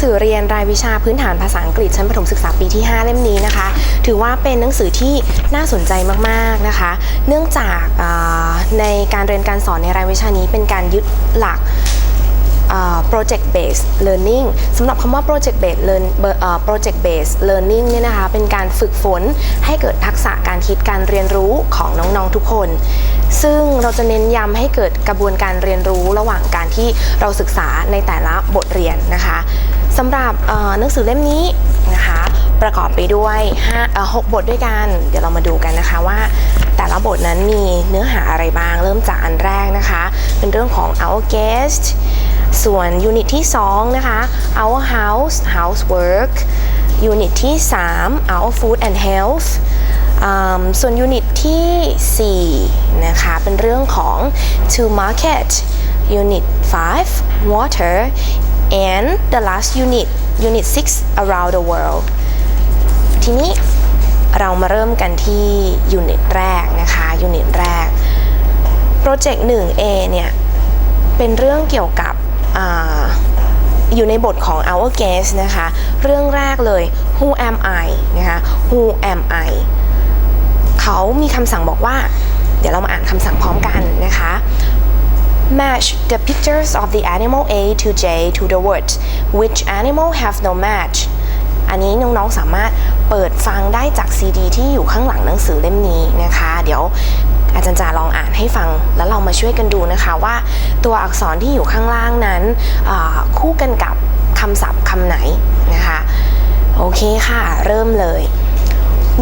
หนังสือเรียนรายวิชาพื้นฐานภาษาอังกฤษชั้นประถมศึกษาปีที่ 5 เล่มนี้นะคะ ถือว่าเป็นหนังสือที่น่าสนใจมากๆนะคะ เนื่องจากในการเรียนการสอนในรายวิชานี้เป็นการยึดหลัก project based learning สำหรับคำว่า project based learn project based learning เนี่ยนะคะ เป็นการฝึกฝนให้เกิดทักษะการคิดการเรียนรู้ของน้องๆทุกคน ซึ่งเราจะเน้นย้ำให้เกิดกระบวนการเรียนรู้ระหว่างการที่เราศึกษาในแต่ละบทเรียนนะคะ สำหรับหนังสือเล่มนี้นะคะประกอบไปด้วย5 6บทด้วยกัน เดี๋ยวเรามาดูกันนะคะว่า แต่ละบทนั้นมีเนื้อหาอะไรบ้าง เริ่มจากอันแรกนะคะ เป็นเรื่องของ our guest ส่วนยูนิตที่ 2 นะคะ our house housework ยูนิตที่ 3 our food and health ส่วนยูนิตที่ 4 นะคะ เป็นเรื่องของ to market unit 5 water and the last unit unit 6 around the world ทีนี้เรามาเริ่มกันที่ยูนิตแรกนะคะยูนิตแรกโปรเจกต์ 1A เนี่ยเป็นเรื่องเกี่ยวกับออยู่ในบทของ our guest นะคะ เรื่องแรกเลย who am I นะคะ who am I เขามีคำสั่งบอกว่า เดี๋ยวเรามาอ่านคำสั่งพร้อมกันนะคะ match the pictures of the animal A to J to the words which animal have no match อันนี้น้องๆสามารถเปิดฟังได้จากซีดีที่อยู่ข้างหลังหนังสือเล่มนี้นะคะ เดี๋ยวอาจารย์จาลองอ่านให้ฟัง แล้วเรามาช่วยกันดูนะคะว่า ตัวอักษรที่อยู่ข้างล่างนั้นคู่กันกับคำศัพท์คำไหนนะคะ โอเคค่ะ เริ่มเลย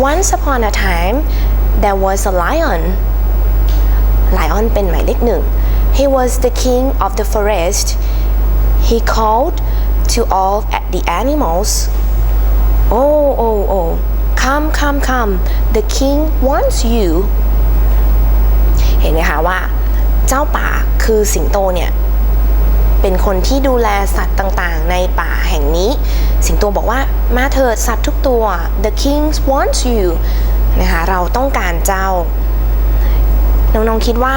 Once upon a time there was a lion lion เป็นหมายเลขหนึ่ง He was the king of the forest He called to all the animals Oh oh oh come come come the king wants you เห็นไหมคะว่า เจ้าป่าคือสิงโตเนี่ย เป็นคนที่ดูแลสัตว์ต่างๆ ในป่าแห่งนี้ สิงโตบอกว่ามาเถิดสัตว์ทุกตัว the king wants you นะคะ เราต้องการเจ้า น้องๆคิดว่า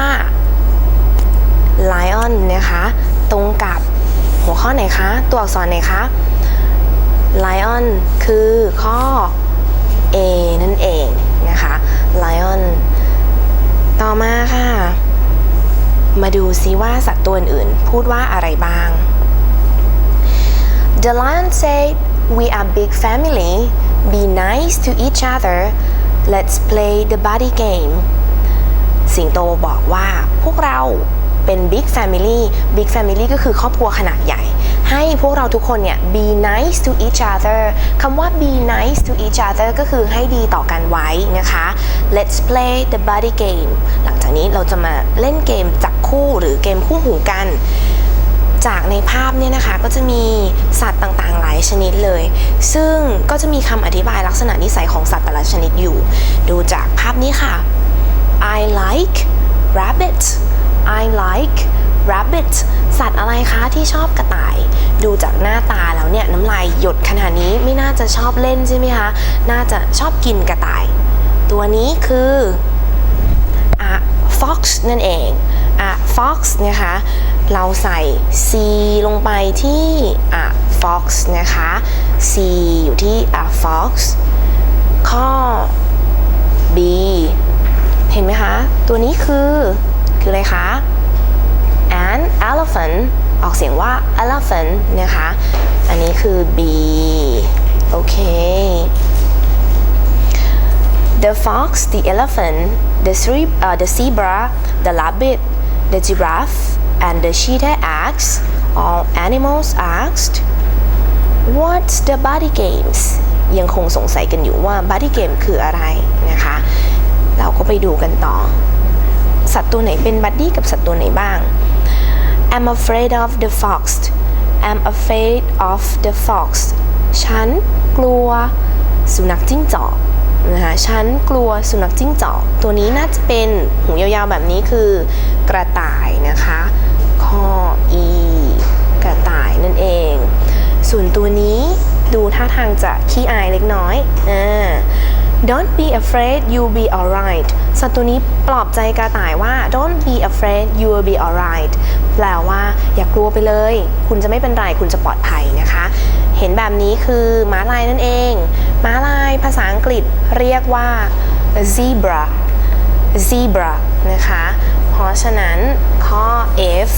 lion นะคะ ตรงกับหัวข้อไหนคะ ตัวอักษรไหนคะ lion คือข้อ A นั่นเองนะคะ lion ต่อมาค่ะ มาดูซิว่าสัตว์ตัวอื่นพูดว่าอะไรบ้าง The lion said we are big family be nice to each other let's play the buddy game สิงโตบอกว่าพวกเรา เป็น big family big family ก็คือครอบครัวขนาดใหญ่ ให้พวกเราทุกคนเนี่ย be nice to each other คำว่า be nice to each other ก็คือให้ดีต่อกันไว้นะคะ let's play the buddy game หลังจากนี้เราจะมาเล่นเกมจับคู่หรือเกมคู่หูกันจากในภาพเนี่ยนะคะก็จะมีสัตว์ต่างๆ หลายชนิดเลย ซึ่งก็จะมีคำอธิบายลักษณะนิสัยของสัตว์แต่ละชนิดอยู่ ดูจากภาพนี้ค่ะ I like rabbit I like rabbit สัตว์อะไรคะที่ชอบกระต่าย ดูจากหน้าตาแล้วเนี่ยน้ำลายหยดขนาดนี้ไม่น่าจะชอบเล่นใช่ไหมคะ น่าจะชอบกินกระต่าย ตัวนี้คือ a fox นั่นเอง a fox นะคะ เราใส่ c ลงไปที่ a fox นะคะ c อยู่ที่ a fox ข้อ b เห็นไหมคะ ตัวนี้คือ คืออะไรคะ an elephant ออกเสียงว่า elephant นะคะ อันนี้คือ b โอเค The fox, the elephant, the, three, uh, the zebra, the rabbit, the giraffe, and the cheetah asked, all animals asked, What's the buddy games ยังคงสงสัยกันอยู่ว่า buddy game คืออะไรนะคะ เราก็ไปดูกันต่อ สัตว์ตัวไหนเป็นบัดดี้กับสัตว์ตัวไหนบ้าง I'm afraid of the fox I'm afraid of the fox ฉันกลัวสุนัขจิ้งจอกนะคะฉันกลัวสุนัขจิ้งจอก ตัวนี้น่าจะเป็นหูยาวๆแบบนี้คือกระต่ายนะคะข้อ E กระต่ายนั่นเอง ส่วนตัวนี้ดูท่าทางจะขี้อายเล็กน้อยอ่า Don't be afraid you'll be alright สัตว์ตัวนี้ปลอบใจกระต่ายว่า Don't be afraid you'll be alright แปลว่าอย่ากลัวไปเลย คุณจะไม่เป็นไร คุณจะปลอดภัยนะคะ เห็นแบบนี้คือม้าลายนั่นเอง ม้าลายภาษาอังกฤษเรียกว่า zebra zebra นะคะ เพราะฉะนั้นข้อ F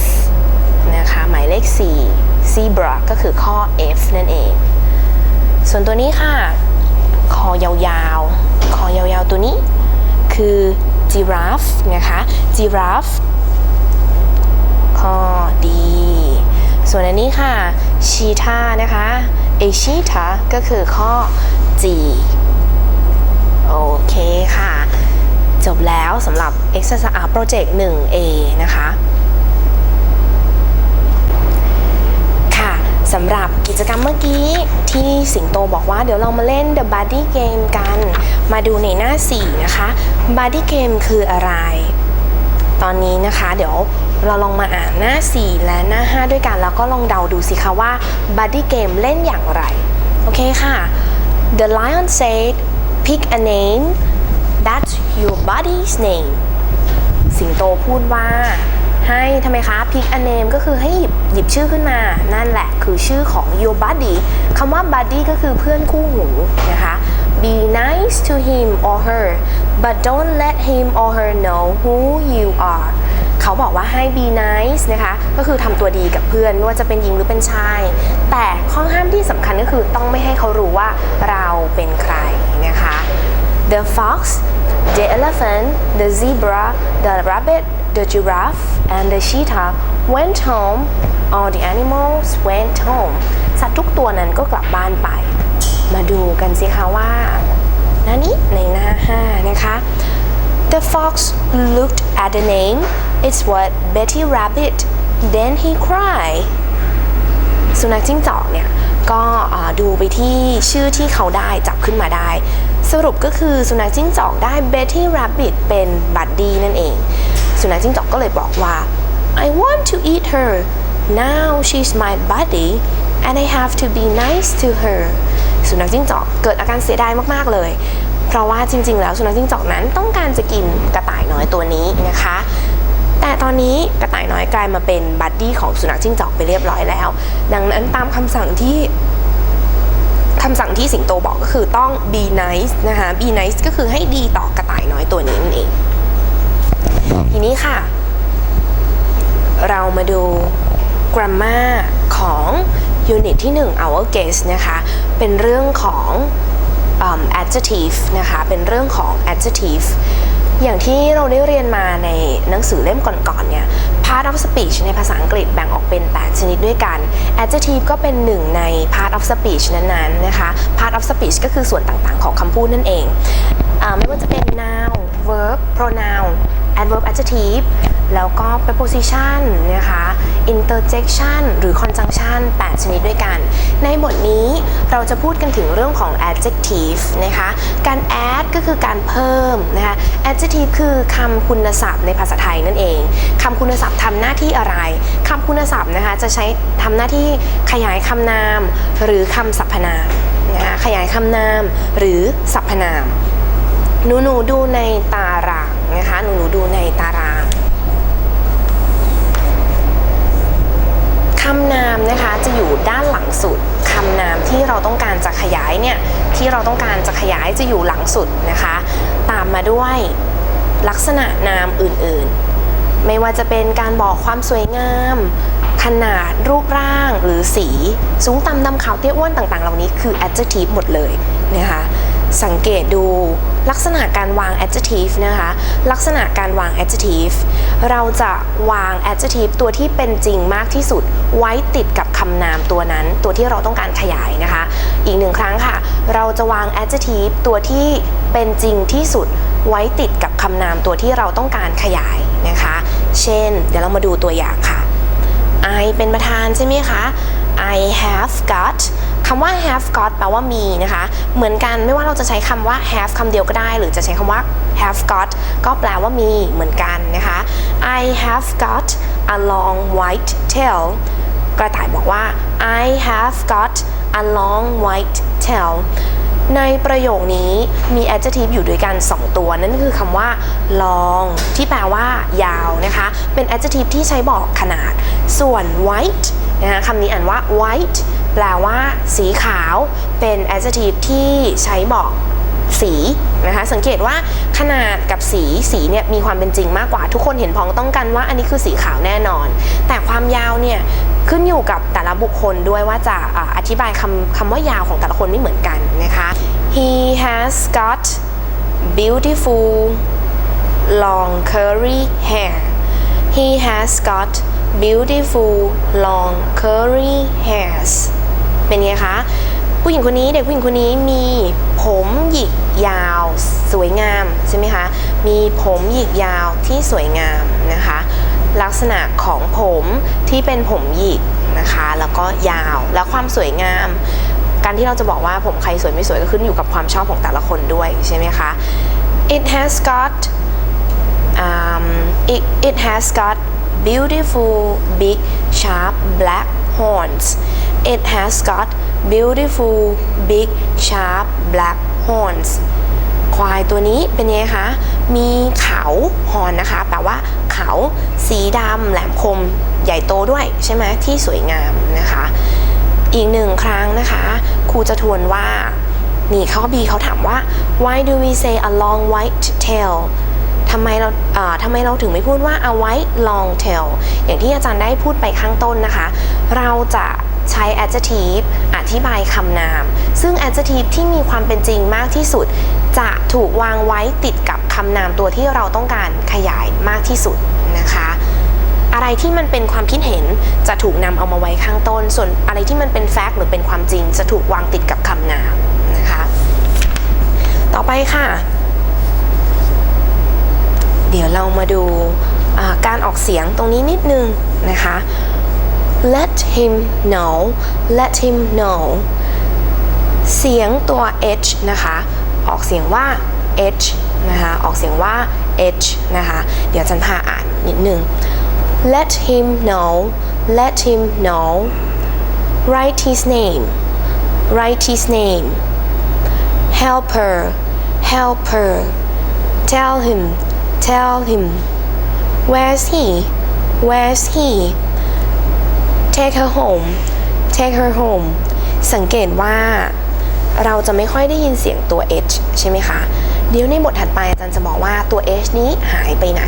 นะคะหมายเลข 4 zebra ก็คือข้อ F นั่นเอง ส่วนตัวนี้ค่ะ คอยาวๆ คอยาวๆตัวนี้ คือ giraffe นะคะ giraffe ข้อดี ส่วนอันนี้ค่ะ cheetah นะคะ a cheetah ก็คือข้อ G โอเคค่ะ จบแล้วสำหรับ exercise project 1A นะคะ ค่ะ สำหรับกิจกรรมเมื่อกี้ที่สิงโตบอกว่าเดี๋ยวเรามาเล่น The Buddy Game กัน มาดูในหน้า 4 นะคะ Buddy Game คืออะไร ตอนนี้นะคะ เดี๋ยวเราลองมาอ่านหน้า 4 และหน้า 5 ด้วยกันแล้วก็ลองเดาดูสิคะว่า Buddy Game เล่นอย่างไร โอเคค่ะ The lion said pick a name that's your buddy's name สิงโตพูดว่า ให้ทำไมคะ pick a name ก็คือให้หยิบหยิบชื่อขึ้นมา นั่นแหละคือชื่อของ your buddy คำว่า buddy ก็คือเพื่อนคู่หูนะคะ be nice to him or her but don't let him or her know who you are เขาบอกว่าให้ be nice นะคะ ก็คือทำตัวดีกับเพื่อนไม่ว่าจะเป็นหญิงหรือเป็นชาย แต่ข้อห้ามที่สำคัญก็คือต้องไม่ให้เขารู้ว่าเราเป็นใครนะคะ The fox, the elephant, the zebra, the rabbit, the giraffe, and the cheetah went home. All the animals went home. สัตว์ทุกตัวนั้นก็กลับบ้านไป มาดูกันสิคะว่าหน้านี้ในหน้า 5 นะคะ The fox looked at the name. It's what Betty Rabbit. Then he cried. สุนัขจิ้งจอกเนี่ยก็ดูไปที่ชื่อที่เขาได้จับขึ้นมาได้ สรุปก็คือสุนัขจิ้งจอกได้ Betty Rabbit เป็นบัดดี้นั่นเอง สุนัขจิ้งจอกก็เลยบอกว่า I want to eat her now she's my buddy and I have to be nice to her สุนัขจิ้งจอกเกิดอาการเสียดายมากๆเลย เพราะว่าจริง ๆ แล้วสุนัขจิ้งจอกนั้นต้องการจะกินกระต่ายน้อยตัวนี้นะคะ แต่ตอนนี้กระต่ายน้อยกลายมาเป็นบัดดี้ของสุนัขจิ้งจอกไปเรียบร้อยแล้ว ดังนั้นตามคำสั่งที่คำสั่งที่สิงโตบอกก็คือต้อง be nice นะคะ be nice ก็คือให้ดีต่อกระต่ายน้อยตัวนี้นั่นเอง นี้ค่ะ เรามาดู grammar ของ unit ที่ 1 our guess นะคะ เป็นเรื่องของอืม adjective นะคะ เป็นเรื่องของ adjective อย่างที่เราได้เรียนมาในหนังสือเล่มก่อนๆเนี่ย part of speech ในภาษาอังกฤษแบ่งออกเป็น 8 ชนิดด้วยกัน adjective ก็เป็นหนึ่งใน part of speech นั้นๆ นะคะ part of speech ก็คือส่วนต่างๆ ของคำพูดนั่นเองอไม่ว่าจะเป็น noun verb pronoun adverb adjective แล้วก็ preposition นะคะ interjection หรือ conjunction 8 ชนิดด้วยกัน ในบทนี้เราจะพูดกันถึงเรื่องของ adjective นะคะ การ add ก็คือการเพิ่มนะคะ adjective คือคำคุณศัพท์ในภาษาไทยนั่นเอง คำคุณศัพท์ทำหน้าที่อะไร คำคุณศัพท์นะคะจะใช้ทำหน้าที่ขยายคำนาม หรือคำสรรพนามนะคะขยายคำนามหรือสรรพนามหนูหนูดูในตา นะคะหนูหนูดูในตารางคำนามนะคะจะอยู่ด้านหลังสุดคำนามที่เราต้องการจะขยายเนี่ยที่เราต้องการจะขยายจะอยู่หลังสุดนะคะ ตามมาด้วยลักษณะนามอื่นๆ ไม่ว่าจะเป็นการบอกความสวยงาม ขนาดรูปร่างหรือสี สูงต่ำดำขาวเตี้ยอ้วนต่างๆ เหล่านี้คือ adjective หมดเลยนะคะ สังเกตดูลักษณะการวาง adjective นะคะ ลักษณะการวาง adjective เราจะวาง adjective ตัวที่เป็นจริงมากที่สุด ไว้ติดกับคำนามตัวนั้น ตัวที่เราต้องการขยายนะคะ อีกหนึ่งครั้งค่ะ เราจะวาง adjective ตัวที่เป็นจริงที่สุด ไว้ติดกับคำนามตัวที่เราต้องการขยายนะคะ เช่น เดี๋ยวเรามาดูตัวอย่างค่ะ I เป็นประธานใช่ไหมคะ I have got คำว่า have got แปลว่ามีนะคะ เหมือนกันไม่ว่าเราจะใช้คำว่า have คำเดียวก็ได้ หรือจะใช้คำว่า have got ก็แปลว่ามีเหมือนกันนะคะ I have got a long white tail กระต่ายบอกว่า I have got a long white tail ในประโยคนี้มี adjective อยู่ด้วยกัน 2 ตัว นั่นคือคำว่า long ที่แปลว่ายาวนะคะ เป็น adjective ที่ใช้บอกขนาด ส่วน white นะคะคำนี้อ่านว่า white แปลว่า สีขาวเป็น adjective ที่ใช้บอกสีนะคะสังเกตว่าขนาดกับสีสีเนี่ยมีความเป็นจริงมากกว่าทุกคนเห็นพ้องต้องกันว่า อันนี้คือสีขาวแน่นอน แต่ความยาวเนี่ยขึ้นอยู่กับแต่ละบุคคลด้วยว่าจะออธิบายคำคำว่ายาวของแต่ละคนไม่เหมือนกันนะคะ he has got beautiful long curly hair he has got beautiful long curly hairs เป็นไงคะ ผู้หญิงคนนี้เด็กผู้หญิงคนนี้มีผมหยิกยาวสวยงามใช่ไหมคะ มีผมหยิกยาวที่สวยงามนะคะ ลักษณะของผมที่เป็นผมหยิกนะคะ แล้วก็ยาวแล้วความสวยงาม การที่เราจะบอกว่าผมใครสวยไม่สวยก็ขึ้นอยู่กับความชอบของแต่ละคนด้วยใช่ไหมคะ it has got um, it, it has got beautiful big sharp black horns it has got beautiful big sharp black horns ควายตัวนี้เป็นไงคะ มีเขาหอนนะคะ แปลว่าเขาสีดำแหลมคมใหญ่โตด้วยใช่ไหมที่สวยงามนะคะ อีกหนึ่งครั้งนะคะ ครูจะทวนว่า นี่ข้อ B เขาถามว่า why do we say a long white tail ทำไมเราเอ่อทำไมเราถึงไม่พูดว่า a white long tail อย่างที่อาจารย์ได้พูดไปข้างต้นนะคะ เราจะ ใช้ adjective อธิบายคำนาม ซึ่ง adjective ที่มีความเป็นจริงมากที่สุด จะถูกวางไว้ติดกับคำนามตัวที่เราต้องการขยายมากที่สุดนะคะอะไรที่มันเป็นความคิดเห็นจะถูกนำเอามาไว้ข้างต้น ส่วนอะไรที่มันเป็นแฟกต์หรือเป็นความจริง จะถูกวางติดกับคำนามนะคะ ต่อไปค่ะ เดี๋ยวเรามาดูการออกเสียงตรงนี้นิดนึงนะคะ let him know let him know เสียงตัว h นะคะ ออกเสียงว่า h นะคะ ออกเสียงว่า h นะคะ เดี๋ยวจันพาอ่านนิดนึง let him know let him know write his name write his name help her help her tell him tell him where's he where's he take her home take her home สังเกตว่าเราจะไม่ค่อยได้ยินเสียงตัว h ใช่ไหมคะ เดี๋ยวในบทถัดไปอาจารย์จะบอกว่าตัว h นี้หายไปไหน